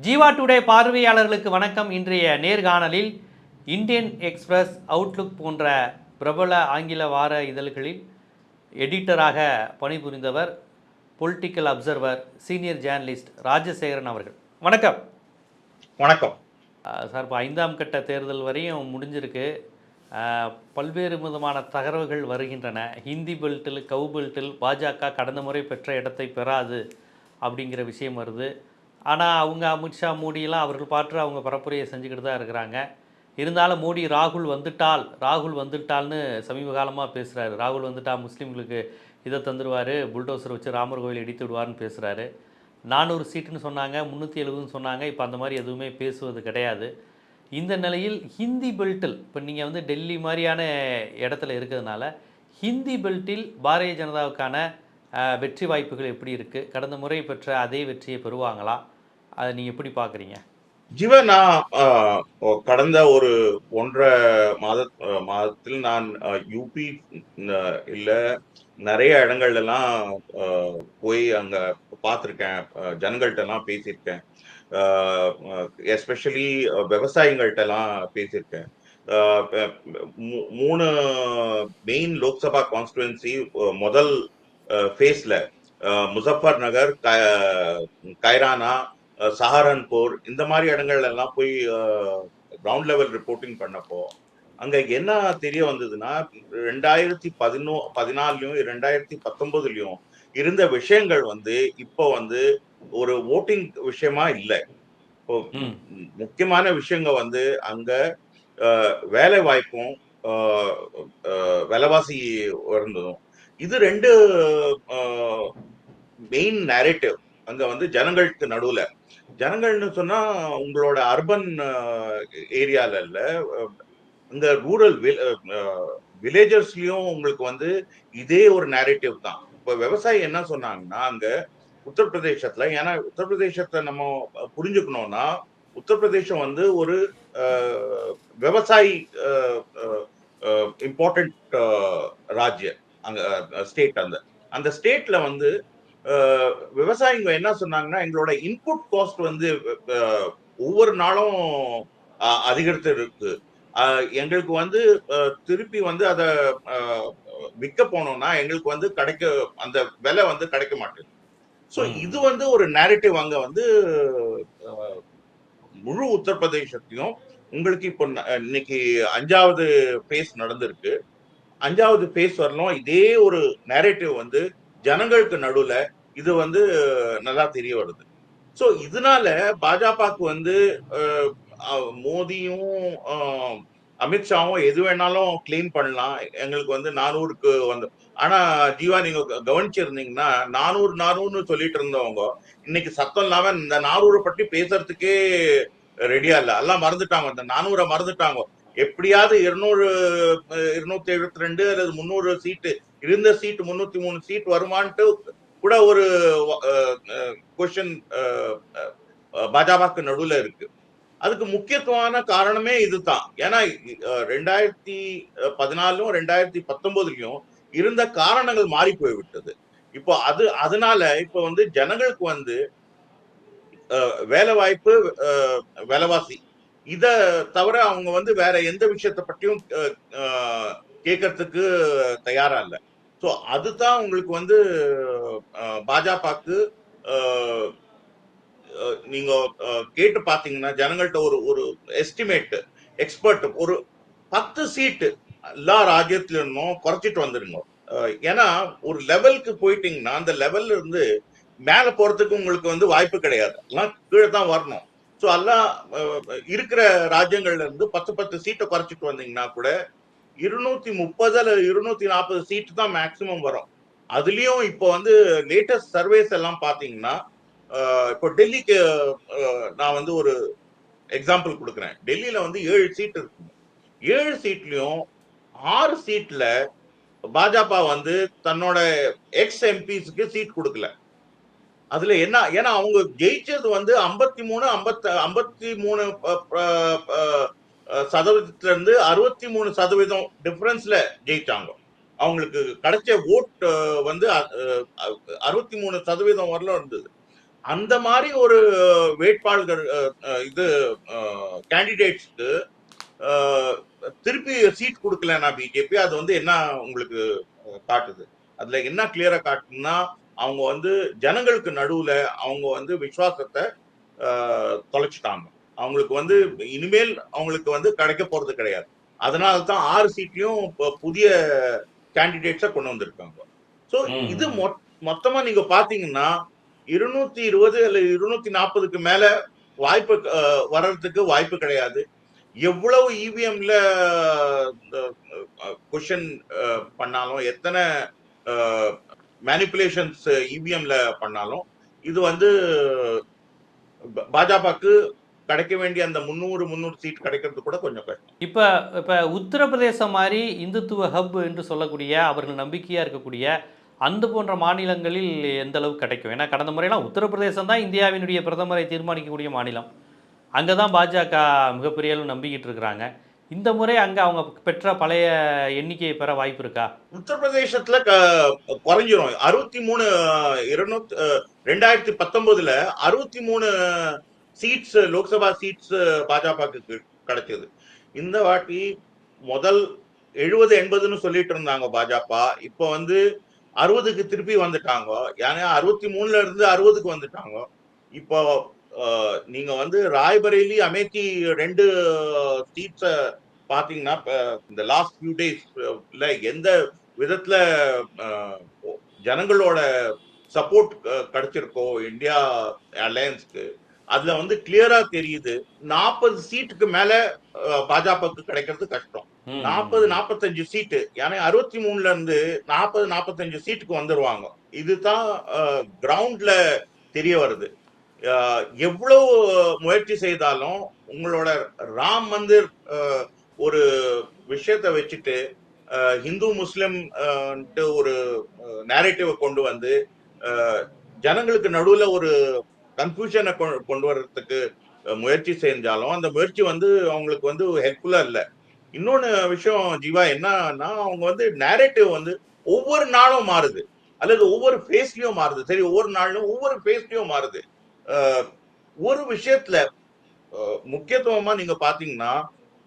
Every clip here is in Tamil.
ஜீவா டுடே பார்வையாளர்களுக்கு வணக்கம். இன்றைய நேர்காணலில் இந்தியன் எக்ஸ்பிரஸ் அவுட்லுக் போன்ற பிரபல ஆங்கில வார இதழ்களில் எடிட்டராக பணிபுரிந்தவர் political observer senior journalist Rajasekaran அவர்கள். வணக்கம். வணக்கம். சார் இப்போ ஐந்தாம் கட்ட தேர்தல் வரையும் முடிஞ்சிருக்கு. பல்வேறு விதமான தகவல்கள் வருகின்றன. ஹிந்தி பெல்ட்டில் கவு பெல்ட்டில் பாஜக கடந்த முறை பெற்ற இடத்தை பெறாது அப்படிங்கிற விஷயம் வருது. ஆனால் அவங்க அமித்ஷா மோடியெல்லாம் அவர்கள் பாட்டு அவங்க பரப்புரையை செஞ்சுக்கிட்டு தான் இருக்கிறாங்க. இருந்தாலும் மோடி ராகுல் வந்துட்டால் ராகுல் வந்துட்டால்னு சமீப காலமாக பேசுகிறாரு ராகுல் வந்துட்டால் முஸ்லீம்களுக்கு இதை தந்துடுவார் புல்டோசர் வச்சு ராமர் கோவில் இடித்து விடுவார்னு பேசுகிறாரு நானூறு சீட்டுன்னு சொன்னாங்க முந்நூற்றி எழுபதுன்னு சொன்னாங்க. இப்போ அந்த மாதிரி எதுவுமே பேசுவது கிடையாது. இந்த நிலையில் ஹிந்தி பெல்ட்டில் இப்போ நீங்கள் வந்து டெல்லி மாதிரியான இடத்துல இருக்கிறதுனால ஹிந்தி பெல்ட்டில் பாரதிய ஜனதாவுக்கான வெற்றி வாய்ப்புகள் எப்படி இருக்குது கடந்த முறை பெற்ற அதே வெற்றியை பெறுவாங்களா? அதை நீங்கள் எப்படி பார்க்குறீங்க ஜீவன் நான் கடந்த ஒரு ஒன்றரை மாத மாதத்தில் நான் யூபி இல்லை நிறைய இடங்கள்லாம் எல்லாம் போய் அங்கே பார்த்துருக்கேன். ஜனங்கள்ட்ட எல்லாம் பேசியிருக்கேன். எஸ்பெஷலி விவசாயிகள்கிட்டலாம் பேசியிருக்கேன். மூணு மெயின் லோக்சபா கான்ஸ்டுவன்சி முதல் ஃபேஸில் முசஃபர் நகர் க- கைரானா சஹாரன்பூர் இந்த மாதிரி இடங்கள்ல எல்லாம் போய் கிரவுண்ட் லெவல் ரிப்போர்ட்டிங் பண்ணப்போ அங்க என்ன தெரிய வந்ததுன்னா ரெண்டாயிரத்தி பதினோ பதினாலுலயும் ரெண்டாயிரத்தி பத்தொன்பதுலயும் இருந்த விஷயங்கள் வந்து இப்போ வந்து ஒரு ஓட்டிங் விஷயமா இல்லை. இப்போ முக்கியமான விஷயங்க வந்து அங்க வேலை வாய்ப்பும் விலைவாசி உயர்ந்ததும். இது ரெண்டு மெயின் நேரேட்டிவ் அங்க வந்து ஜனங்களுக்கு நடுவுல. ஜனங்கள்னு சொன்னா உங்களோட அர்பன் ஏரியால இல்ல. இந்த ரூரல் வில்லேஜர்ஸ்லயும் உங்களுக்கு வந்து இதே ஒரு நேரேட்டிவ் தான். இப்போ விவசாயி என்ன சொன்னாங்கன்னா அங்க உத்தரப்பிரதேசத்துல ஏன்னா உத்தரப்பிரதேசத்தை நம்ம புரிஞ்சுக்கணும்னா உத்தரப்பிரதேசம் வந்து ஒரு விவசாயி இம்பார்ட்டன்ட் ராஜ்யம். அங்க ஸ்டேட் அந்த. அந்த ஸ்டேட்ல வந்து விவசாயிங்க என்ன சொன்னாங்கன்னா எங்களோட இன்புட் காஸ்ட் வந்து ஒவ்வொரு நாளும் அதிகரித்து இருக்கு எங்களுக்கு வந்து திருப்பி வந்து அதை விற்க போனோம்னா எங்களுக்கு வந்து கிடைக்க அந்த விலை வந்து கிடைக்க மாட்டேங்குது ஸோ. இது வந்து ஒரு நேரட்டிவ் அங்க வந்து முழு உத்தரப்பிரதேசத்தையும் உங்களுக்கு இப்போ இன்னைக்கு அஞ்சாவது பேஸ் நடந்திருக்கு. அஞ்சாவது பேஸ் வரலும் இதே ஒரு நேரேட்டிவ் வந்து ஜனங்களுக்கு நடுவுல இது வந்து நல்லா தெரிய வருது. ஸோ இதனால பாஜகவுக்கு வந்து மோதியும் மோடியும் அமித்ஷாவும் எது வேணாலும் கிளைம் பண்ணலாம். எங்களுக்கு வந்து நானூறுக்கு வந்து ஆனா ஜீவா நீங்க க- கவனிச்சிருந்தீங்கன்னா நானூறு நானூறுன்னு சொல்லிட்டு இருந்தவங்க இன்னைக்கு சத்தம் இல்லாம இந்த நானூறு பற்றி பேசுறதுக்கே ரெடியா இல்ல. எல்லாம் மறந்துட்டாங்க. இந்த நானூரை மறந்துட்டாங்க. எப்படியாவது இருநூறு இருநூத்தி எழுபத்தி ரெண்டு அல்லது முந்நூறு சீட்டு இருந்த சீட் முன்னூத்தி மூணு சீட் வருமான்ட்டு கூட ஒரு கொஸ்டின் பாஜகவுக்கு நடுவுல இருக்கு. அதுக்கு முக்கியத்துவமான காரணமே இதுதான். ஏன்னா ரெண்டாயிரத்தி பதினாலும் ரெண்டாயிரத்தி பத்தொன்பதுலயும் இருந்த காரணங்கள் மாறி போய்விட்டது. இப்போ அது அதனால இப்போ வந்து ஜனங்களுக்கு வந்து வேலை வாய்ப்பு விலைவாசி இத தவிர அவங்க வந்து வேற எந்த விஷயத்தை பற்றியும் கேட்கறதுக்கு தயாரா இல்லை. ஸோ அதுதான் உங்களுக்கு வந்து அஹ், பாஜகவுக்கு நீங்க கேட்டு பாத்தீங்கன்னா ஜனங்கள்கிட்ட ஒரு ஒரு எஸ்டிமேட் எக்ஸ்பர்ட் ஒரு பத்து சீட்டு எல்லா ராஜ்யத்துல இருந்தும் குறைச்சிட்டு வந்துருங்க. ஏன்னா ஒரு லெவலுக்கு போயிட்டீங்கன்னா அந்த லெவல்ல இருந்து மேல போறதுக்கு உங்களுக்கு வந்து வாய்ப்பு கிடையாது. எல்லாம் கீழே தான் வரணும். ஸோ எல்லாம் இருக்கிற ராஜ்யங்கள்ல இருந்து பத்து பத்து சீட்டை குறைச்சிட்டு வந்தீங்கன்னா கூட இருநூத்தி முப்பது அல்லது இருநூத்தி நாற்பது சீட்டு தான் மேக்சிமம் வரும். அதுலயும் இப்போ வந்து லேட்டஸ்ட் சர்வேஸ் எல்லாம் பாத்தீங்கன்னா இப்போ டெல்லிக்கு நான் வந்து ஒரு எக்ஸாம்பிள் கொடுக்குறேன். டெல்லியில வந்து ஏழு சீட் இருக்கு. ஏழு சீட்லயும் ஆறு சீட்ல பாஜக வந்து தன்னோட எக்ஸ் எம்பிஸ்க்கு சீட் கொடுக்கல. அதுல என்ன ஏன்னா அவங்க ஜெயிச்சது வந்து ஐம்பத்தி மூணு ஐம்பத்தி ஐம்பத்தி மூணு சதவீதத்துல இருந்து அறுபத்தி மூணு சதவீதம் டிஃபரன்ஸ்ல ஜெயிச்சாங்க. அவங்களுக்கு கிடைச்ச ஓட் வந்து அறுபத்தி மூணு சதவீதம் வரல இருந்தது. அந்த மாதிரி ஒரு வேட்பாளர்கள் இது கேண்டிடேட்ஸ்க்கு திருப்பி சீட் கொடுக்கலன்னா பிஜேபி அது வந்து என்ன உங்களுக்கு காட்டுது? அதுல என்ன கிளியரா காட்டுதுன்னா அவங்க வந்து ஜனங்களுக்கு நடுவுல அவங்க வந்து விசுவாசத்தை தொலைச்சிட்டாங்க. அவங்களுக்கு வந்து இனிமேல் அவங்களுக்கு வந்து கிடைக்க போறது கிடையாது. அதனால தான் ஆறு சீட்லயும் புதிய கேண்டிடேட்ஸை கொண்டு வந்திருக்காங்க. ஸோ. இது மொத்- மொத்தமா நீங்க பாத்தீங்கன்னா இருநூத்தி இருபது அல்ல இருநூத்தி நாற்பதுக்கு மேல வாய்ப்பு வர்றதுக்கு வாய்ப்பு கிடையாது. எவ்வளவு E இவிஎம்ல கொஷன் பண்ணாலும் எத்தனை மேனிப்புலேஷன்ஸ் இவிஎம்ல E பண்ணாலும் இது வந்து பாஜகவுக்கு கிடைக்க வேண்டிய அந்த முந்நூறு முந்நூறு சீட் கிடைக்கிறது கூட கொஞ்சம் கஷ்டம். இப்போ இப்போ உத்தரப்பிரதேசம் மாதிரி இந்துத்துவ ஹப் என்று சொல்லக்கூடிய அவர்கள் நம்பிக்கையாக இருக்கக்கூடிய அந்த போன்ற மாநிலங்களில் எந்த அளவு கிடைக்கும்? ஏன்னா கடந்த முறையெல்லாம் உத்தரப்பிரதேசம் தான் இந்தியாவினுடைய பிரதமரை தீர்மானிக்கக்கூடிய மாநிலம். அங்கே தான் பாஜக மிகப்பெரிய அளவு நம்பிக்கிட்டு இருக்கிறாங்க. இந்த முறை அங்கே அவங்க பெற்ற பழைய எண்ணிக்கையை பெற வாய்ப்பு இருக்கா? உத்தரப்பிரதேசத்துல குறைஞ்சிரும். அறுபத்தி மூணு இருநூத்தி ரெண்டாயிரத்தி பத்தொன்பதுல அறுபத்தி மூணு சீட்ஸ் லோக்சபா சீட்ஸ் பாஜகவுக்கு கிடைச்சது. இந்த வாட்டி முதல் எழுபது எண்பதுன்னு சொல்லிட்டு இருந்தாங்க பாஜக. இப்போ வந்து அறுபதுக்கு திருப்பி வந்துட்டாங்க. ஏன்னா அறுபத்தி மூணுல இருந்து அறுபதுக்கு வந்துட்டாங்க. இப்போ நீங்க வந்து ராய்பரேலி அமேத்தி ரெண்டு சீட்ஸை பாத்தீங்கன்னா இந்த லாஸ்ட் ஃபியூ டேஸ்ல எந்த விதத்துல ஜனங்களோட சப்போர்ட் கிடைச்சிருக்கோ இந்தியா அலையன்ஸ்க்கு அதுல வந்து கிளியரா தெரியுது. நாற்பது சீட்டுக்கு மேல பாஜகவுக்கு கிடைக்கிறது கஷ்டம். நாற்பது நாற்பத்தஞ்சு சீட்டு. ஏன்னா அறுபத்தி மூணுல இருந்து நாற்பது நாற்பத்தஞ்சு சீட்டுக்கு வந்துருவாங்க. இதுதான் கிரவுண்ட்ல தெரிய வருது. எவ்வளவு முயற்சி செய்தாலும் உங்களோட ராம் மந்திர் ஒரு விஷயத்தை வச்சுட்டு அஹ், இந்து முஸ்லிம் ஒரு நேரேட்டிவை கொண்டு வந்து ஜனங்களுக்கு நடுவுல ஒரு கன்ஃபியூஷனை கொண்டு வர்றதுக்கு முயற்சி செஞ்சாலும் அந்த முயற்சி வந்து அவங்களுக்கு வந்து ஹெல்ப்ஃபுல்லா இல்லை. இன்னொன்று விஷயம் ஜீவா என்னன்னா அவங்க வந்து நேரேட்டிவ் வந்து ஒவ்வொரு நாளும் மாறுது. அல்லது ஒவ்வொரு ஃபேஸ்லயும் மாறுது. சரி ஒவ்வொரு நாளும் ஒவ்வொரு ஃபேஸ்லயும் மாறுது. ஒரு விஷயத்துல முக்கியத்துவமாக முக்கியத்துவமா நீங்க பாத்தீங்கன்னா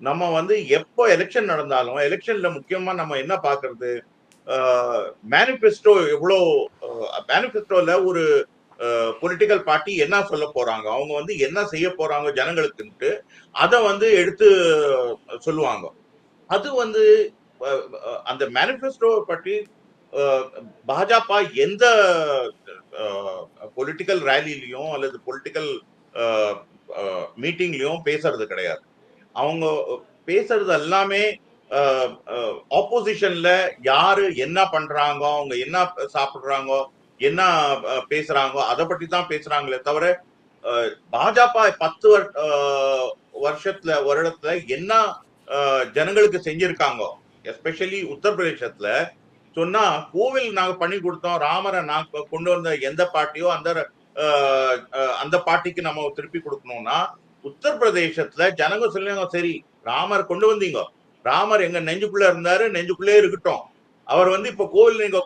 நம்ம வந்து எப்போ எலெக்ஷன் நடந்தாலும் எலெக்ஷன்ல முக்கியமா நம்ம என்ன பாக்குறது? மேனிஃபெஸ்டோ எவ்வளோ மேனிஃபெஸ்டோல ஒரு பொலிட்டிக்கல் பார்ட்டி என்ன சொல்ல போறாங்க? அவங்க வந்து என்ன செய்ய போறாங்க ஜனங்களுக்குன்ட்டு அதை வந்து எடுத்து சொல்லுவாங்க. அது வந்து அந்த மேனிஃபெஸ்டோ பற்றி பாஜக எந்த பொலிட்டிக்கல் ரேலிலையும் அல்லது பொலிட்டிக்கல் மீட்டிங்லயும் பேசுறது கிடையாது. அவங்க பேசுறது எல்லாமே ஆப்போசிஷன்ல யாரு என்ன பண்றாங்க அவங்க என்ன சாப்பிடுறாங்க என்ன அஹ், பேசுறாங்க அதை பற்றி தான் பேசுறாங்களே தவிர பாஜக பத்து வர்- வருஷத்துல வருடத்துல என்ன ஜனங்களுக்கு செஞ்சிருக்காங்க எஸ்பெஷலி உத்தரப்பிரதேசத்துல சொன்னா கோவில் நாங்க பண்ணி கொடுத்தோம் ராமரை நாங்க கொண்டு வந்த எந்த பாட்டியோ அந்த அந்த பாட்டிக்கு நம்ம திருப்பி கொடுக்கணும்னா உத்தரப்பிரதேசத்துல ஜனங்க சொல்லுங்க சரி ராமர் கொண்டு வந்தீங்க ராமர் எங்க நெஞ்சுக்குள்ள இருந்தாரு நெஞ்சுக்குள்ளே இருக்கட்டும் அவர் வந்து இப்ப கோவில் நீங்க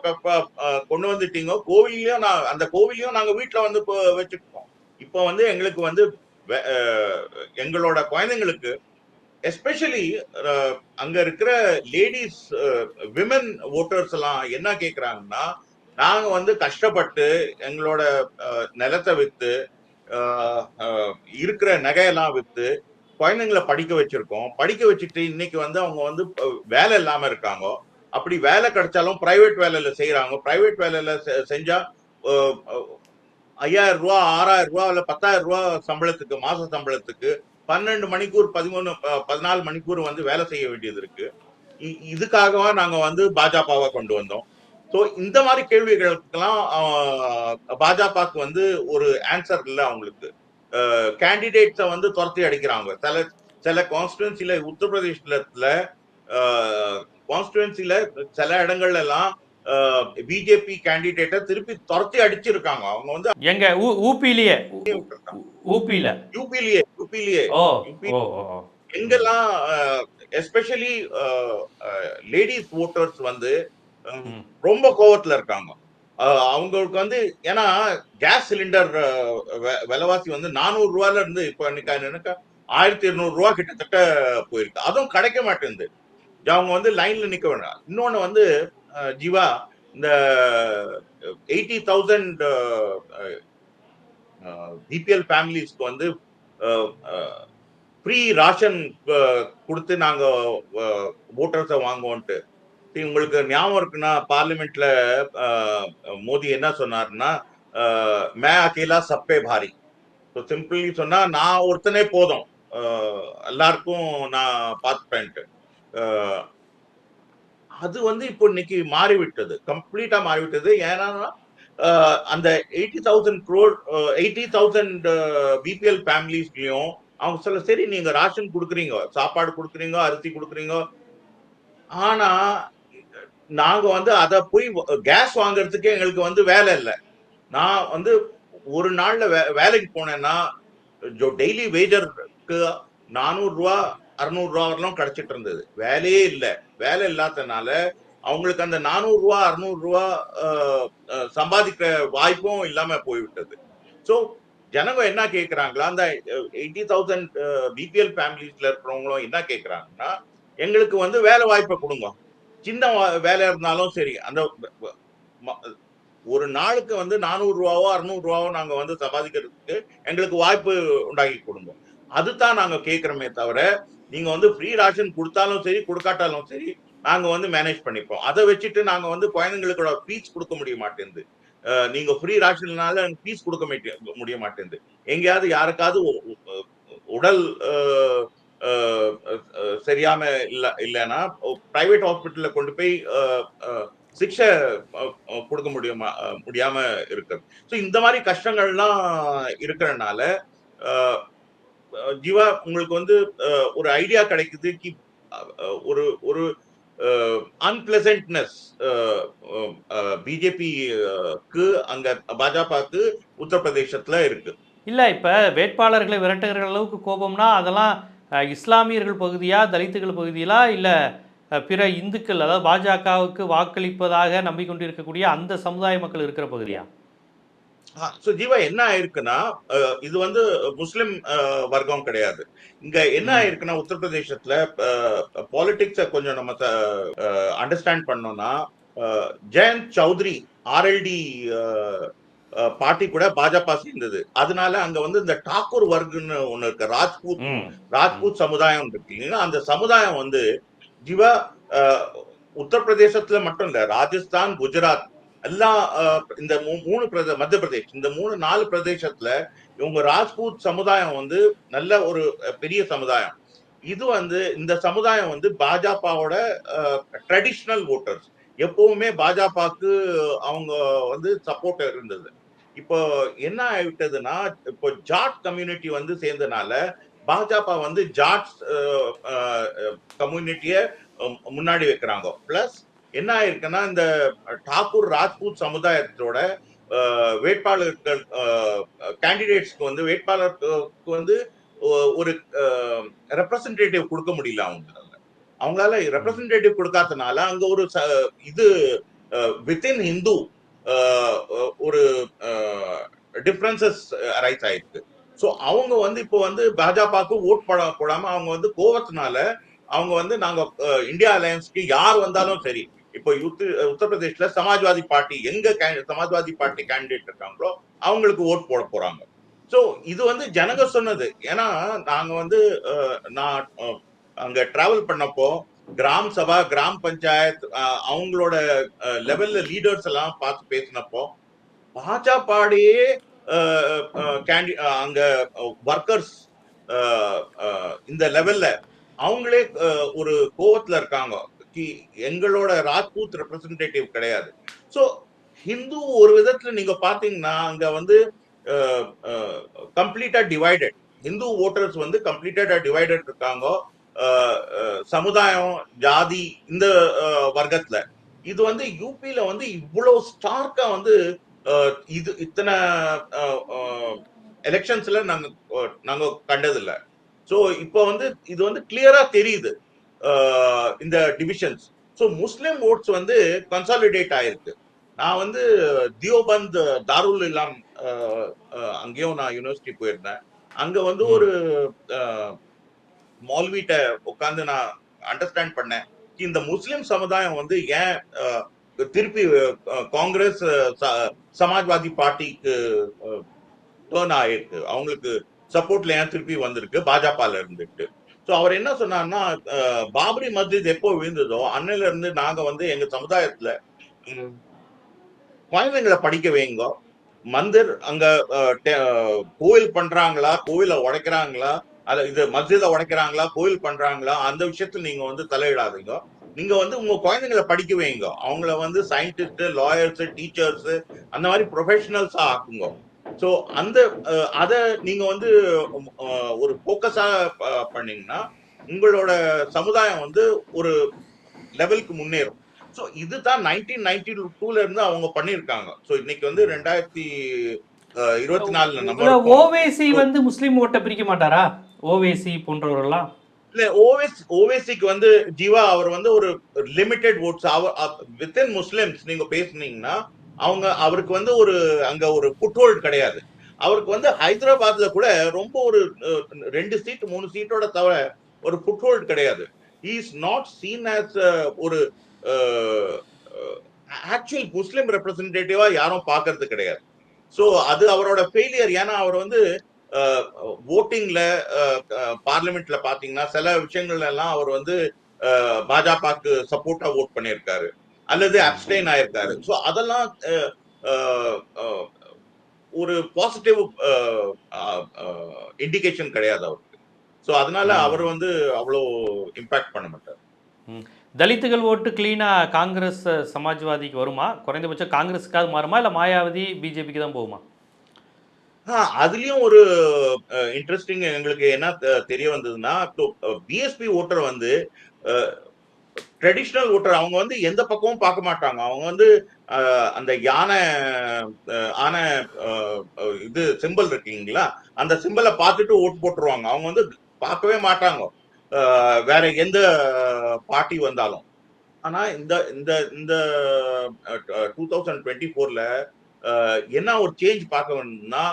கொண்டு வந்துட்டீங்க. கோவிலையும் நான் அந்த கோவிலையும் நாங்க வீட்டுல வந்து இப்போ வச்சுக்கிட்டோம். இப்போ வந்து எங்களுக்கு வந்து எங்களோட குழந்தைங்களுக்கு எஸ்பெஷலி அங்க இருக்கிற லேடிஸ் விமன் ஓட்டர்ஸ் எல்லாம் என்ன கேக்குறாங்கன்னா நாங்க வந்து கஷ்டப்பட்டு எங்களோட நிலத்தை வித்து இருக்கிற நகையெல்லாம் வித்து குழந்தைங்களை படிக்க வச்சிருக்கோம். படிக்க வச்சுட்டு இன்னைக்கு வந்து அவங்க வந்து வேலை இல்லாம இருக்காங்க. அப்படி வேலை கிடைச்சாலும் பிரைவேட் வேலையில செய்யறாங்க பிரைவேட் வேலையில செஞ்சா ஐயாயிரம் ரூபா ஆறாயிரம் ரூபா இல்ல பத்தாயிரம் ரூபா சம்பளத்துக்கு மாச சம்பளத்துக்கு பன்னெண்டு மணிக்கூர் பதிமூணு பதினாலு மணிக்கூர் வந்து வேலை செய்ய வேண்டியது இருக்கு. இதுக்காகவா நாங்க வந்து பாஜகவை கொண்டு வந்தோம். ஸோ இந்த மாதிரி கேள்விகளுக்கெல்லாம் பாஜகவுக்கு வந்து ஒரு ஆன்சர் இல்லை அவங்களுக்கு. கேண்டிடேட்ஸை வந்து துரத்தி அடிக்கிறாங்க. சில சில கான்ஸ்டுவன்சில உத்தரப்பிரதேசத்துல கான்ஸ்டுவன்சில சில இடங்கள்ல எல்லாம் பிஜேபி கேண்டிடேட்டை திருப்பி துரத்தி அடிச்சிருக்காங்க. அவங்க வந்து எங்க ஊ- ஊப்பிலேயே. ஊப்பியில யூபிலேயே யூபிலேயே. எங்கெல்லாம் எஸ்பெஷலி லேடிஸ் ஓட்டர்ஸ் வந்து. ரொம்ப கோவத்துல இருக்காங்க. அவங்களுக்கு வந்து ஏன்னா கேஸ் சிலிண்டர் விலைவாசி வந்து நானூறு ரூபாயில இருந்து இப்போ ஆயிரத்தி இருநூறு ரூபா கிட்டத்தட்ட போயிருக்கு. அதுவும் கிடைக்க மாட்டேங்குது. அவங்க வந்து லைன்ல நிக்க வேண்டாம். இன்னொன்னு வந்து ஜீவா இந்த எயிட்டி தௌசண்ட் பிபிஎல் ஃபேமிலிஸ்க்கு வந்து ஃப்ரீ ராஷன் கொடுத்து நாங்க ஓட்டர்ஸை வாங்குவோன்ட்டு. உங்களுக்கு ஞாபகம் இருக்குன்னா பார்லிமெண்ட்ல மோடி என்ன சொன்னாருன்னா மே அகேலா சப்பே பாரி. ஸோ சிம்பிளி சொன்னா நான் ஒருத்தனே போதும். எல்லாருக்கும் நான் பார்த்துப்பேன்ட்டு. அது வந்து இப்போ இன்னைக்கு மாறிவிட்டது. கம்ப்ளீட்டா மாறிவிட்டது. ஏன்னா அந்த eighty thousand crore eighty thousand BPL ஃபேமிலிஸ்லயும் அவங்க சொல்ல சரி நீங்க ராஷன் கொடுக்குறீங்க. சாப்பாடு கொடுக்குறீங்க அரிசி கொடுக்குறீங்க. ஆனா நாங்க வந்து அதை போய் கேஸ் வாங்குறதுக்கே எங்களுக்கு வந்து வேலை இல்லை. நான் வந்து ஒரு நாள்ல வே- வேலைக்கு போனேன்னா டெய்லி வேஜருக்கு நானூறு ரூபா அறுநூறு ரூபா வரலாம் கிடைச்சிட்டு இருந்தது. வேலையே இல்லை. வேலை இல்லாதனால அவங்களுக்கு அந்த நானூறு ரூபா அறுநூறு ரூபா சம்பாதிக்கிற வாய்ப்பும் இல்லாம போய்விட்டது. ஸோ ஜனங்க என்ன கேட்குறாங்களா அந்த எயிட்டி தௌசண்ட் பிபிஎல் ஃபேமிலிஸ்ல இருக்கிறவங்களும் என்ன கேட்குறாங்கன்னா எங்களுக்கு வந்து வேலை வாய்ப்பை கொடுங்க. சின்ன வேலை இருந்தாலும் சரி. அந்த ஒரு நாளுக்கு வந்து நானூறு ரூபாவோ அறுநூறு ரூபாவோ வந்து சம்பாதிக்கிறதுக்கு எங்களுக்கு வாய்ப்பு உண்டாக்கி கொடுங்க. அதுதான் நாங்கள் கேட்குறோமே தவிர நீங்க வந்து ஃப்ரீ ராஷன் கொடுத்தாலும் சரி கொடுக்காட்டாலும் சரி நாங்க வந்து மேனேஜ் பண்ணிப்போம். அதை வச்சுட்டு நாங்க வந்து குழந்தைங்களுக்கோட ஃபீஸ் கொடுக்க முடிய மாட்டேங்குது. நீங்கள் நீங்க ஃப்ரீ ராஷன்னால ஃபீஸ் கொடுக்க முடிய மாட்டேங்குது. எங்கேயாவது யாருக்காவது உடல் சரியாம இல்ல இல்லைன்னா பிரைவேட் ஹாஸ்பிட்டல்ல கொண்டு போய் சிகிச்சை கொடுக்க முடியுமா முடியாம இருக்குது. ஸோ இந்த மாதிரி கஷ்டங்கள்லாம் இருக்கிறனால ஜீவா உங்களுக்கு வந்து ஒரு ஐடியா கிடைக்குது கி ஒரு ஒரு அன்பிளசன்ட்னஸ் பிஜேபிக்கு அங்க பாஜகவுக்கு உத்தரப்பிரதேசத்துல இருக்கு. இல்லை இப்போ வேட்பாளர்களை விரட்டுகிற அளவுக்கு கோபம்னா அதெல்லாம் இஸ்லாமியர்கள் பகுதியா தலித்துகள் பகுதியிலா இல்லை பிற இந்துக்கள் அதாவது பாஜகவுக்கு வாக்களிப்பதாக நம்பிக்கொண்டிருக்கக்கூடிய அந்த சமுதாய மக்கள் இருக்கிற பகுதியா? ஸோ ஜீவா என்ன ஆயிருக்குன்னா இது வந்து முஸ்லிம் வர்க்கம் கிடையாது. இங்க என்ன. ஆயிருக்குன்னா உத்தரப்பிரதேசத்துல பாலிடிக்ஸ கொஞ்சம் நம்ம அண்டர்ஸ்டாண்ட் பண்ணோம்னா ஜெயந்த் சௌத்ரி ஆர்எல்டி பார்ட்டி கூட பாஜக சேர்ந்தது. அதனால அங்க வந்து இந்த டாக்கூர் வர்க்குன்னு ஒண்ணு இருக்கு. ராஜ்பூத் ராஜ்பூத் சமுதாயம் இருக்கு அந்த சமுதாயம் வந்து ஜீவா உத்தரப்பிரதேசத்துல மட்டும் இல்ல ராஜஸ்தான் குஜராத் எல்லா இந்த மூணு பிரதே மத்திய பிரதேஷ் இந்த மூணு நாலு பிரதேசத்துல இவங்க ராஜ்பூத் சமுதாயம் வந்து நல்ல ஒரு பெரிய சமுதாயம். இது வந்து இந்த சமுதாயம் வந்து பாஜகவோட ட்ரெடிஷ்னல் ஓட்டர்ஸ் எப்பவுமே பாஜகவுக்கு அவங்க வந்து சப்போர்ட் இருந்தது. இப்போ என்ன ஆயிட்டதுன்னா இப்போ ஜாட் கம்யூனிட்டி வந்து சேர்ந்தனால பாஜக வந்து ஜாட் கம்யூனிட்டிய முன்னாடி வைக்கிறாங்க. பிளஸ் என்ன ஆயிருக்குன்னா இந்த டாக்கூர் ராஜ்பூத் சமுதாயத்தோட வேட்பாளர்கள் கேண்டிடேட்ஸ்க்கு வந்து வேட்பாளருக்கு வந்து ஒரு ரெப்ரசன்டேட்டிவ் கொடுக்க முடியல அவங்களால. அவங்களால ரெப்ரசன்டேட்டிவ் கொடுக்காதனால அங்க ஒரு ச- இது வித்தின் ஹிந்து ஒரு டிஃப்ரென்சஸ் ரைஸ் ஆயிருக்கு. ஸோ அவங்க வந்து இப்போ வந்து பாஜகவுக்கு ஓட் போட போடாம அவங்க வந்து கோவத்தினால அவங்க வந்து நாங்க இந்தியா அலையன்ஸ்க்கு யார் வந்தாலும் சரி இப்போ உத்தரப்பிரதேஷ்ல சமாஜ்வாதி பார்ட்டி எங்க சமாஜ்வாதி பார்ட்டி கேண்டிடேட் இருக்காங்களோ அவங்களுக்கு ஓட் போட போறாங்க. ஸோ இது வந்து ஜனங்க சொன்னது. ஏன்னா நாங்க வந்து நான் அங்க டிராவல் பண்ணப்போ கிராம் சபா கிராம் பஞ்சாயத் அவங்களோட லெவல்ல லீடர்ஸ் எல்லாம் பார்த்து பேசினப்போ பாஜகப்பாடியே கேண்டி அங்க ஒர்க்கர்ஸ் இந்த லெவல்ல அவங்களே ஒரு கோவத்துல இருக்காங்க. கி எங்களோட ராஜ்பூத் ரெப்ரசன்டேட்டிவ் கிடையாது. ஸோ ஹிந்து ஒரு விதத்துல நீங்க பாத்தீங்கன்னா அங்க வந்து கம்ப்ளீட்டா டிவைடட் ஹிந்து ஓட்டர்ஸ் வந்து கம்ப்ளீட்டடா டிவைடட் இருக்காங்க. சமுதாயம் ஜாதி இந்த வர்க்கத்தில் வர்க்கத்துல. இது வந்து யூபியில வந்து இவ்வளவு ஸ்டார்க்கா வந்து இது இத்தனை எலெக்ஷன்ஸ்ல நாங்க நாங்கள் நாங்க ஸோ இப்போ வந்து இது வந்து கிளியரா தெரியுது. இந்த டிவிஷன்ஸ் ஸோ முஸ்லிம் ஓட்ஸ் வந்து கன்சாலிடேட் ஆயிருக்கு. நான் வந்து தியோபந்த் தாருல் இல்லாம் அங்கேயும் நான் யூனிவர்சிட்டி போயிருந்தேன். அங்க வந்து. ஒரு மௌல்விட்ட உட்கார்ந்து நான் அண்டர்ஸ்டாண்ட் பண்ணேன். இந்த முஸ்லிம் சமுதாயம் வந்து ஏன் திருப்பி காங்கிரஸ் சமாஜ்வாதி பார்ட்டிக்கு டேர்ன் ஆயிருக்கு? அவங்களுக்கு சப்போர்ட்ல ஏன் திருப்பி வந்திருக்கு? பாஜகல இருந்துட்டு. ஸோ அவர் என்ன சொன்னார்னா பாபரி மஸ்ஜித் எப்போ விழுந்ததோ அன்னையில இருந்து நாங்க வந்து எங்க சமுதாயத்துல குழந்தைங்களை படிக்க வைங்க. மந்திர் அங்க கோயில் பண்றாங்களா கோயிலை உடைக்கிறாங்களா அல்ல இது மஸ்ஜித உடைக்கிறாங்களா கோயில் பண்றாங்களா அந்த விஷயத்துல நீங்க வந்து தலையிடாதீங்க. நீங்க வந்து உங்க குழந்தைங்களை படிக்க வைங்க. அவங்கள வந்து சயின்டிஸ்ட் லாயர்ஸ் டீச்சர்ஸ் அந்த மாதிரி ப்ரொஃபஷனல்ஸா ஆக்குங்க. ஸோ அந்த அத நீங்க வந்து ஒரு ஃபோக்கஸா பண்ணீங்கன்னா உங்களோட சமுதாயம் வந்து ஒரு லெவலுக்கு முன்னேறும். ஸோ இதுதான் நைன்டீன் நைன்டி டூல இருந்து அவங்க பண்ணியிருக்காங்க. ஸோ இன்னைக்கு வந்து ரெண்டாயிரத்தி இருபத்தி நாலுல நம்ம. ஓவேசி வந்து முஸ்லீம் ஓட்டை பிரிக்க மாட்டாரா? ஓவேசி போன்றவர்கள்லாம்? இல்ல ஓவேஸ் ஓவேசிக்கு வந்து ஜீவா அவர் வந்து ஒரு லிமிடெட் ஓட்ஸ் அவர் வித்தின் முஸ்லிம்ஸ் நீங்க பேசுனீங்கன்னா அவங்க அவருக்கு வந்து ஒரு அங்க ஒரு புட்ஹோல்டு கிடையாது. அவருக்கு வந்து ஹைதராபாத்ல கூட ரொம்ப ஒரு ரெண்டு சீட் மூணு சீட்டோட தவிர ஒரு புட்ஹோல்டு கிடையாது. இஸ் நாட் சீன் ஆஸ் ஒரு ஆக்சுவல் முஸ்லீம் ரெப்ரசன்டேட்டிவா யாரும் பார்க்கறது கிடையாது. ஸோ அது அவரோட ஃபெயிலியர் ஏன்னா அவர் வந்து ஓட்டிங்ல பார்லிமெண்ட்ல பாத்தீங்கன்னா சில விஷயங்கள்ல எல்லாம் அவர் வந்து பாஜகவுக்கு சப்போர்ட்டா ஓட் பண்ணியிருக்காரு. அல்லது அப்டைன் ஆயிருக்காரு. ஸோ அதெல்லாம் ஒரு பாசிட்டிவ் இண்டிகேஷன் கிடையாது அவருக்கு. ஸோ அதனால. அவர் வந்து அவ்வளோ இம்பாக்ட் பண்ண மாட்டார். தலித்துகள் ஓட்டு கிளீனா காங்கிரஸ் சமாஜ்வாதிக்கு வருமா? குறைந்தபட்சம் காங்கிரஸுக்காவது மாறுமா? இல்ல மாயாவதி பிஜேபிக்கு தான் போகுமா? அதுலயும் ஒரு இன்ட்ரெஸ்டிங் எங்களுக்கு என்ன தெரிய வந்ததுன்னா பிஎஸ்பி ஓட்டர் வந்து ட்ரெடிஷ்னல் ஓட்டர் அவங்க வந்து எந்த பக்கமும் பார்க்க மாட்டாங்க. அவங்க வந்து அந்த யானை அஹ், ஆனை இது சிம்பிள் இருக்கீங்களா அந்த சிம்பிளை பார்த்துட்டு ஓட்டு போட்டுருவாங்க. அவங்க வந்து பார்க்கவே மாட்டாங்க. வேற எந்த பார்ட்டி வந்தாலும். ஆனா இந்த இந்த இந்த டூ தௌசண்ட் டுவெண்ட்டி ஃபோர்ல என்ன ஒரு சேஞ்ச் பார்க்க வேணும்னா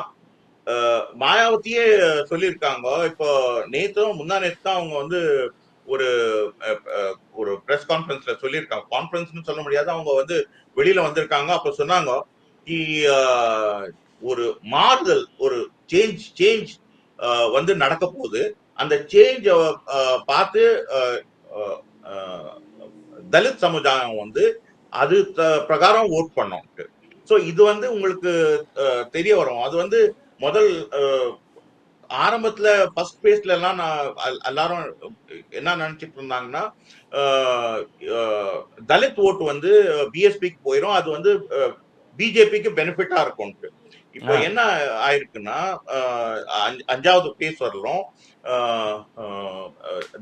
மாயாவதியே சொல்லியிருக்காங்க. இப்போ நேத்தும் முந்தா நேத்து தான் அவங்க வந்து ஒரு ஒரு பிரஸ் கான்ஃபரன்ஸ்ல சொல்லியிருக்காங்க. கான்ஃபரன்ஸ்னு சொல்ல முடியாது. அவங்க வந்து வெளியில வந்திருக்காங்க. அப்ப சொன்னாங்க "கி, ஒரு மாறுதல் ஒரு சேஞ்ச் சேஞ்ச் வந்து நடக்க போகுது. அந்த சேஞ்ச பார்த்து தலித் சமுதாயம் வந்து அது த- பிரகாரம் ஓட் பண்ணோம். ஸோ இது வந்து உங்களுக்கு தெரிய வரும். அது வந்து முதல் ஆரம்பத்துல ஃபர்ஸ்ட் பேஸ்ல எல்லாம் நான் எல்- எல்லாரும் என்ன நினைச்சிட்டு இருந்தாங்கன்னா தலித் ஓட்டு வந்து பிஎஸ்பிக்கு போயிடும் அது வந்து பிஜேபிக்கு பெனிஃபிட்டா இருக்கும்ட்டு. இப்போ. என்ன ஆயிருக்குன்னா அஞ்சாவது பேஸ் வரலும்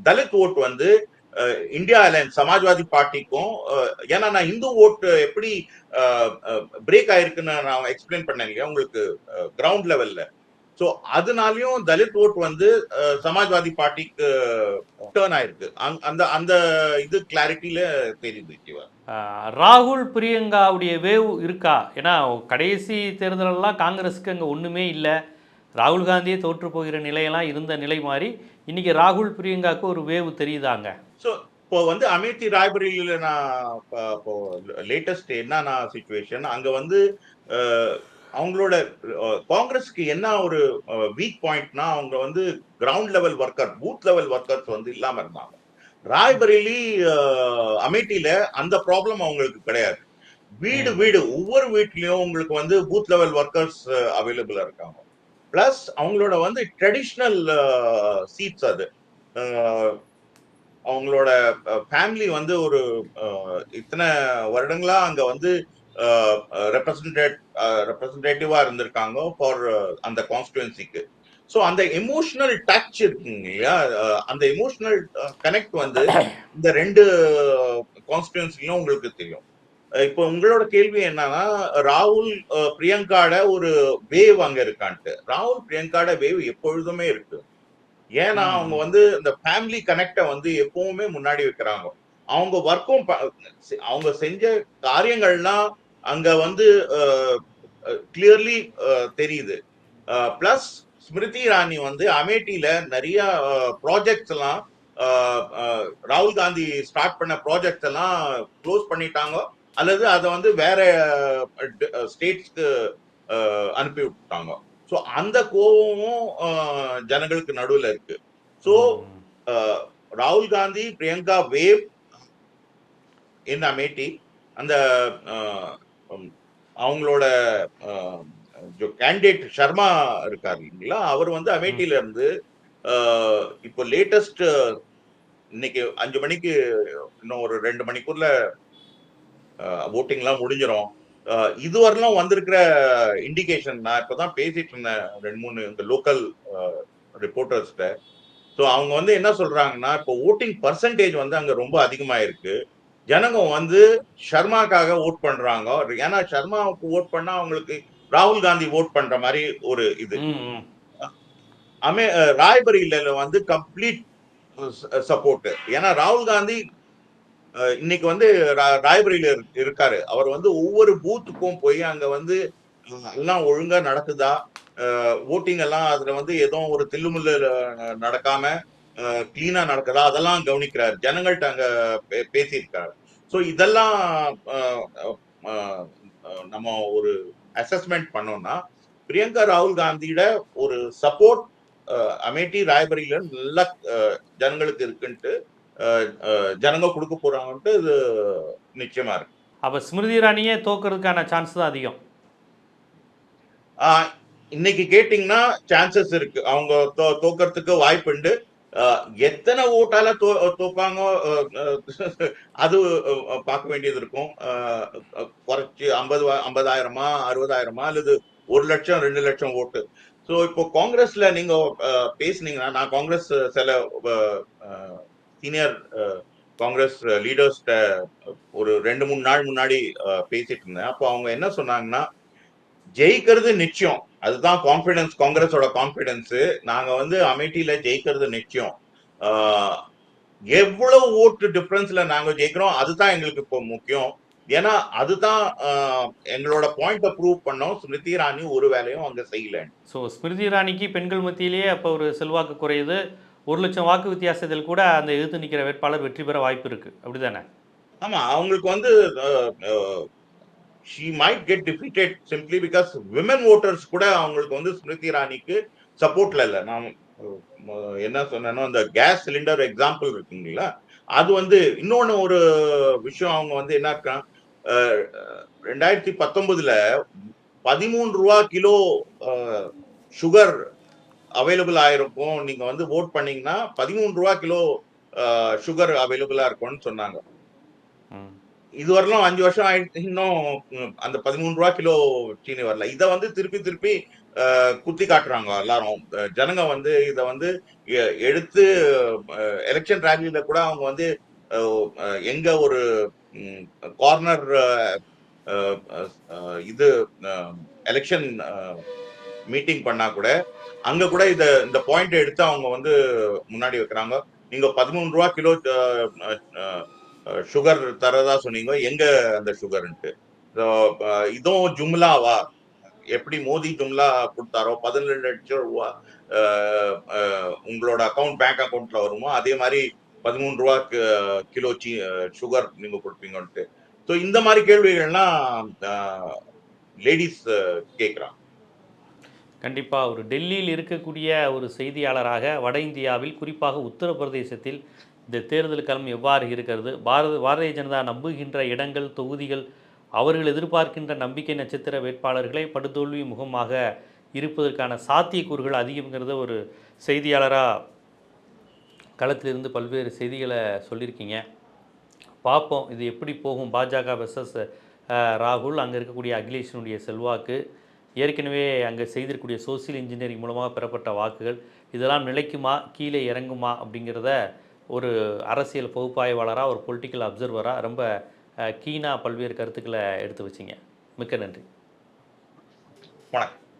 தலித் ஓட்டு வந்து இந்தியா அலையன்ஸ் சமாஜ்வாதி பார்ட்டிக்கும் ஏன்னா நான் இந்து ஓட்டு எப்படி பிரேக் ஆயிருக்குன்னு நான் எக்ஸ்பிளைன் பண்ணேன் இல்லையா? உங்களுக்கு கிரவுண்ட் லெவல்ல ஸோ அதனாலயும் தலித் ஓட் வந்து சமாஜ்வாதி பார்ட்டிக்கு டேர்ன் ஆயிருக்கு. அந்த அந்த இது கிளாரிட்டியில தெரியுது ராகுல் பிரியங்காவுடைய வேவ் இருக்கா? ஏன்னா கடைசி தேர்தலெல்லாம் காங்கிரஸுக்கு அங்கே ஒன்றுமே இல்லை. ராகுல் காந்தியே தோற்று போகிற நிலையெல்லாம் இருந்த நிலை மாறி இன்னைக்கு ராகுல் பிரியங்காவுக்கு ஒரு வேவ் தெரியுதாங்க? ஸோ இப்போ வந்து அமேத்தி ராய்பரேலியில நான் இப்போ லேட்டஸ்ட் என்னன்னா சுச்சுவேஷன் அங்க வந்து அவங்களோட காங்கிரஸ்க்கு என்ன ஒரு வீக் பாயிண்ட்னா அவங்க வந்து ground level worker booth level workers வந்து இல்லாம இருந்தாங்க. ராய்பரேலி அமேட்டியில அந்த ப்ராப்ளம் அவங்களுக்கு கிடையாது. வீடு வீடு ஒவ்வொரு வீட்லயும் உங்களுக்கு வந்து பூத் லெவல் ஒர்க்கர்ஸ் அவைலபிளா இருக்காங்க. பிளஸ் அவங்களோட வந்து ட்ரெடிஷ்னல் சீட்ஸ் அது. அவங்களோட ஃபேமிலி வந்து ஒரு இத்தனை வருடங்களா அங்க வந்து ரெப்ரசன்டேட் ரெப்ரசன்டேட்டிவா இருந்திருக்காங்க ஃபார் அந்த கான்ஸ்டுவன்சிக்கு ஸோ அந்த எமோஷனல் டச் இருக்குங்க இல்லையா? அந்த எமோஷனல் கனெக்ட் வந்து இந்த ரெண்டு கான்ஸ்டுவன்சிலும் உங்களுக்கு தெரியும். இப்போ உங்களோட கேள்வி என்னன்னா ராகுல் பிரியங்காட ஒரு வேவ் அங்க இருக்கான்ட்டு. ராகுல் பிரியங்காட வேவ் எப்பொழுதுமே இருக்கு. ஏன்னா. அவங்க வந்து இந்த ஃபேமிலி கனெக்ட வந்து எப்பவுமே முன்னாடி வைக்கிறாங்க. அவங்க ஒர்க்கும் அவங்க செஞ்ச காரியங்கள்லாம் அங்க வந்து கிளியர்லி தெரியுது. பிளஸ் ஸ்மிருதி இரானி வந்து அமேட்டியில நிறைய ப்ராஜெக்ட்ஸ் எல்லாம் ராகுல் காந்தி ஸ்டார்ட் பண்ண ப்ராஜெக்ட்ஸ் எல்லாம் க்ளோஸ் பண்ணிட்டாங்க. அல்லது அதை வந்து வேற ஸ்டேட்ஸ்க்கு அனுப்பி விட்டாங்க ஸோ அந்த கோபமும் ஜனங்களுக்கு நடுவில் இருக்கு. ஸோ ராகுல் காந்தி பிரியங்கா வேவ் இன் அமேட்டி அந்த அவங்களோட கேண்டிடேட் சர்மா இருக்காரு இல்லைங்களா? அவர் வந்து அமேட்டியில இருந்து இப்போ லேட்டஸ்ட் இன்னைக்கு அஞ்சு மணிக்கு இன்னும் ஒரு ரெண்டு மணிக்கூர்ல ஓட்டிங்லாம் முடிஞ்சிடும் அஹ், இதுவரையிலும் வந்திருக்கிற இண்டிகேஷன் நான் இப்பதான் பேசிட்டு இருந்தேன் ரெண்டு மூணு இந்த லோக்கல் ரிப்போர்ட்டர்ஸ்கிட்ட ஸோ அவங்க வந்து என்ன சொல்றாங்கன்னா இப்போ ஓட்டிங் பர்சன்டேஜ் வந்து அங்க ரொம்ப அதிகமா இருக்கு ஜனங்க வந்து ஷர்மாக்காக ஓட் பண்றாங்க. ஏன்னா ஷர்மாவுக்கு ஓட் பண்ணா அவங்களுக்கு ராகுல் காந்தி ஓட் பண்ற மாதிரி ஒரு இது. அமே அஹ் ராய்பரேலில வந்து கம்ப்ளீட் சப்போர்ட் ஏன்னா ராகுல் காந்தி இன்னைக்கு வந்து ரா- ராய்பரேலில இரு- இருக்காரு. அவர் வந்து ஒவ்வொரு பூத்துக்கும் போய் அங்க வந்து எல்லாம் ஒழுங்கா நடக்குதா? ஓட்டிங் எல்லாம் அதுல வந்து எதுவும் ஒரு தில்லுமுல்லு நடக்காம கிளீனா நடக்குதா? அதெல்லாம் கவனிக்கிறார். ஜனங்கள்ட்ட அங்க பேசியிருக்காரு. ஸோ இதெல்லாம் நம்ம ஒரு அசஸ்மெண்ட் பண்ணோம்னா பிரியங்கா ராகுல் காந்தியோட ஒரு சப்போர்ட் அமேட்டி ராய்பரியில நல்ல ஜனங்களுக்கு இருக்குன்ட்டு ஜனங்க கொடுக்க போறாங்கன்ட்டு இது நிச்சயமா இருக்கு. அப்ப ஸ்மிருதி இரானியே தோக்கிறதுக்கான சான்ஸ் தான் அதிகம். இன்னைக்கு கேட்டிங்கன்னா சான்சஸ் இருக்கு. அவங்க தோக்கறதுக்கு வாய்ப்பு உண்டு ஆஹ், எத்தனை ஓட்டால தோ தோப்பாங்க அது பார்க்க வேண்டியது இருக்கும். குறைச்சி ஐம்பது ஐம்பதாயிரமா அறுபதாயிரமா அல்லது ஒரு லட்சம் ரெண்டு லட்சம் ஓட்டு. ஸோ இப்போ காங்கிரஸ்ல நீங்க பேசுனீங்கன்னா நான் காங்கிரஸ் சில சீனியர் காங்கிரஸ் லீடர்ஸ்ட ஒரு ரெண்டு மூணு நாள் முன்னாடி பேசிட்டு இருந்தேன். அப்போ அவங்க என்ன சொன்னாங்கன்னா ஜெயிக்கிறது நிச்சயம். அதுதான் கான்பிடன்ஸ் காங்கிரஸோட கான்பிடன்ஸ் நாங்க வந்து அமேட்டியில ஜெயிக்கிறது நிச்சயம். எவ்வளவு ஓட்டு டிஃபரன்ஸ்ல நாங்க ஜெயிக்கிறோம் அதுதான் எங்களுக்கு இப்போ முக்கியம். ஏன்னா அதுதான் எங்களோட பாயிண்ட ப்ரூவ் பண்ணோம். ஸ்மிருதி இரானி ஒரு வேலையும் அங்க செய்யல ஸோ ஸ்மிருதி இரானிக்கு பெண்கள் மத்தியிலேயே அப்போ ஒரு செல்வாக்கு குறையுது. ஒரு லட்சம் வாக்கு வித்தியாசத்தில் கூட அந்த எதிர்த்து நிற்கிற வேட்பாளர் வெற்றி பெற வாய்ப்பு இருக்கு. அப்படிதானே? ஆமா அவங்களுக்கு வந்து she might get defeated simply because women voters கூட அவங்களுக்கு வந்து ஸ்மிருதி இரானிக்கு சப்போர்ட்ல இல்லை. நான் என்ன சொன்னேனோ அந்த கேஸ் சிலிண்டர் எக்ஸாம்பிள் இருக்குங்களா? அது வந்து இன்னொன்று ஒரு விஷயம் அவங்க வந்து என்ன இருக்கா ரெண்டாயிரத்தி பத்தொன்பதுல பதிமூணு ரூபா கிலோ சுகர் அவைலபிள் ஆயிருக்கும். நீங்க வந்து ஓட் பண்ணீங்கன்னா பதிமூணு ரூபா கிலோ சுகர் அவைலபிளா இருக்கும்னு சொன்னாங்க. ம். இதுவரையிலும் அஞ்சு வருஷம் ஆயிடுச்சு இன்னும் அந்த பதிமூணு ரூபா கிலோ சீனி வரல. இதை வந்து திருப்பி திருப்பி குத்தி காட்டுறாங்க எல்லாரும். ஜனங்க வந்து இதை வந்து எ- எடுத்து எலெக்ஷன் ரேலியில கூட அவங்க வந்து எங்க ஒரு கார்னர் இது எலெக்ஷன் மீட்டிங் பண்ணா கூட அங்க கூட இத இந்த பாயிண்ட் எடுத்து அவங்க வந்து முன்னாடி வைக்கிறாங்க. நீங்க பதிமூணு ரூபா கிலோ சுகர் தரதா சொன்னீங்க. எங்க அந்த சுகர்ன்ட்டு இதுவும் ஜும்லாவா? எப்படி மோதி ஜும்லா கொடுத்தாரோ பதினெண்டு லட்சம் ரூபா உங்களோட அக்கவுண்ட் பேங்க் அக்கௌண்ட்ல வருமோ அதே மாதிரி பதிமூணு ரூபா கிலோ சி சுகர் நீங்க கொடுப்பீங்கன்ட்டு. ஸோ இந்த மாதிரி கேள்விகள்லாம் லேடிஸ் கேட்குறாங்க கண்டிப்பாக ஒரு டெல்லியில் இருக்கக்கூடிய ஒரு செய்தியாளராக வட இந்தியாவில் குறிப்பாக உத்தரப்பிரதேசத்தில் இந்த தேர்தல் களம் எவ்வாறு இருக்கிறது? பாரத பாரதிய ஜனதா நம்புகின்ற இடங்கள் தொகுதிகள் அவர்கள் எதிர்பார்க்கின்ற நம்பிக்கை நட்சத்திர வேட்பாளர்களை படுதோல்வி முகமாக இருப்பதற்கான சாத்தியக்கூறுகள் அதிகம்ங்கிறத ஒரு செய்தியாளராக களத்திலிருந்து பல்வேறு செய்திகளை சொல்லியிருக்கீங்க. பார்ப்போம் இது எப்படி போகும்? பாஜக வெர்சஸ் ராகுல் அங்கே இருக்கக்கூடிய அகிலேஷனுடைய செல்வாக்கு ஏற்கனவே அங்கே செய்திருக்கக்கூடிய சோசியல் இன்ஜினியரிங் மூலமாக பெறப்பட்ட வாக்குகள் இதெல்லாம் நிலைக்குமா? கீழே இறங்குமா? அப்படிங்கிறத ஒரு அரசியல் பகுப்பாய்வாளராக ஒரு பொலிட்டிக்கல் அப்சர்வராக ரொம்ப கீனாக பல்வேறு கருத்துக்களை எடுத்து வச்சிங்க. மிக்க நன்றி. வணக்கம்.